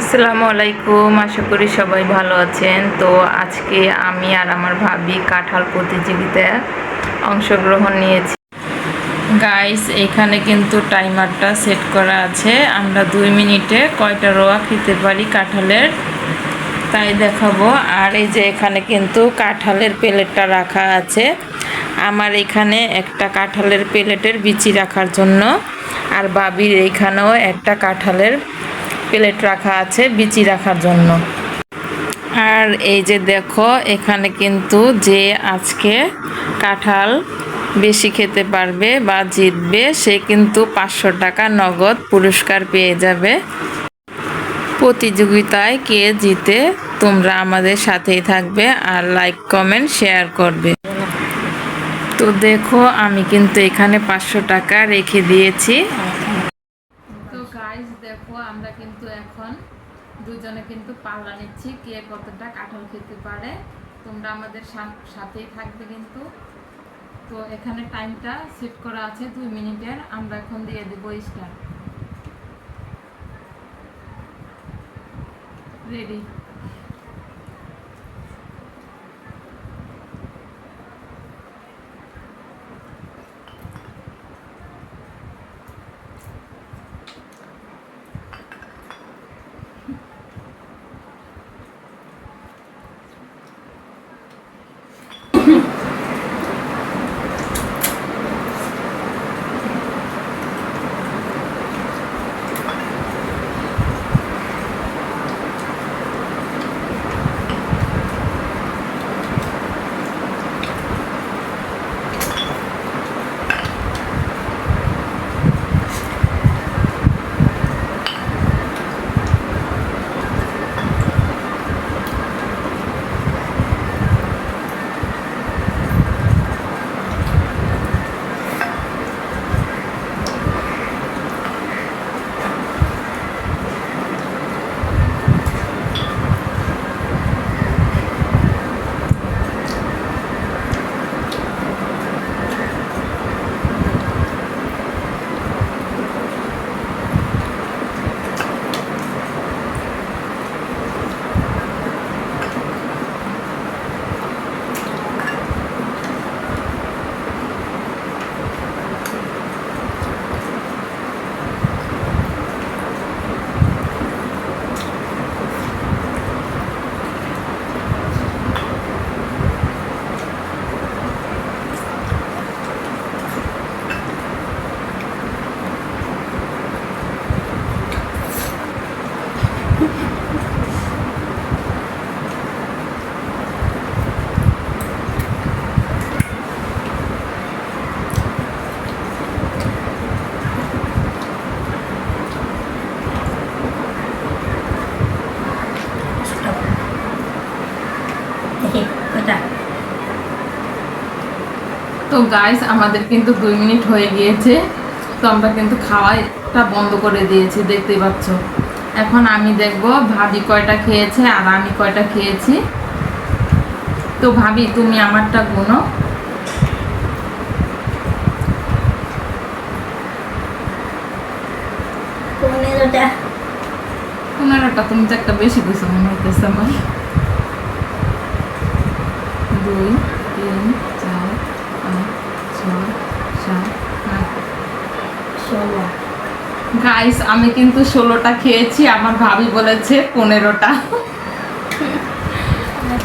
আসসালামু আলাইকুম, আশা করি সবাই ভালো আছেন। তো আজকে আমি আর আমার ভাবি কাঁঠাল প্রতিযোগিতায় অংশগ্রহণ নিয়েছি। গাইস এখানে কিন্তু টাইমারটা সেট করা আছে। আমরা দুই মিনিটে কয়টা রোয়া খেতে পারি কাঁঠালের? তাই দেখাবো। আর এই যে এখানে কিন্তু কাঁঠালের প্লেটটা রাখা আছে। আমার এখানে একটা কাঁঠালের প্লেটের বিচি রাখার জন্য। আর বাবির এইখানেও একটা কাঁঠালের প্লেট রাখা আছে, বিচি রাখার জন্য। আর এই যে দেখো, এখানে কিন্তু যে আজকে কাঁঠাল বেশি খেতে পারবে বা জিতবে, সে কিন্তু পাঁচশো টাকা নগদ পুরস্কার পেয়ে যাবে। প্রতিযোগিতায় কে জিতে তোমরা আমাদের সাথেই থাকবে আর লাইক, কমেন্ট, শেয়ার করবে। তো দেখো, আমি কিন্তু এখানে পাঁচশো টাকা রেখে দিয়েছি তো গাইস দেখো আমরা কিন্তু এখন দুজনে কিন্তু পাল্লা নিচ্ছি, কে কতটা কাঁঠাল খেতে পারে। তোমরা আমাদের সাথেই থাকবে কিন্তু। তো এখানে টাইমটা সেট করা আছে দুই মিনিটের, আমরা এখন দিয়ে দেবো স্টার রেডি। তো গাইস আমাদের কিন্তু দুই মিনিট হয়ে গিয়েছে। তো আমরা কিন্তু খাওয়াটা বন্ধ করে দিয়েছি দেখতে পাচ্ছ। এখন আমি দেখব ভাবি কয়টা খেয়েছে আর আমি কয়টা খেয়েছি। তো ভাবি তুমি আমারটা গুনো। পনেরোটা। তুমি তো একটা বেশি কিছু মনে হইতেছে আমার। দুই তিন গাইস আমি কিন্তু ষোলোটা খেয়েছি, আমার ভাবি বলেছে পনেরোটা।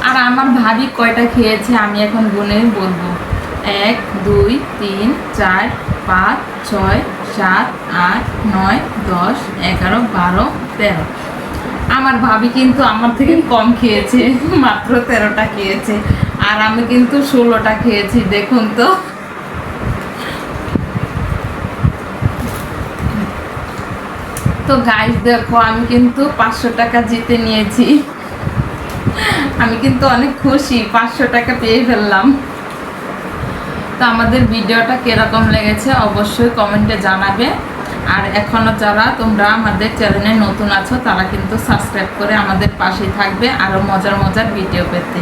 আর আমার ভাবি কয়টা খেয়েছে আমি এখন গুনে বলব। এক, দুই, তিন, চার, পাঁচ, ছয়, সাত, আট, নয়, দশ, এগারো, বারো, তেরো। আমার ভাবি কিন্তু আমার থেকে কম খেয়েছে, মাত্র তেরোটা খেয়েছে। আর আমি কিন্তু ষোলোটা খেয়েছি, দেখুন তো। তো গাইস দেখো, আমি কিন্তু পাঁচশো টাকা জিতে নিয়েছি। আমি কিন্তু অনেক খুশি, পাঁচশো টাকা পেয়ে ফেললাম। তো আমাদের ভিডিওটা কীরকম লেগেছে অবশ্যই কমেন্টে জানাবে। আর এখনও যারা তোমরা আমাদের চ্যানেলে নতুন আছো, তারা কিন্তু সাবস্ক্রাইব করে আমাদের পাশেই থাকবে আরও মজার মজার ভিডিও পেতে।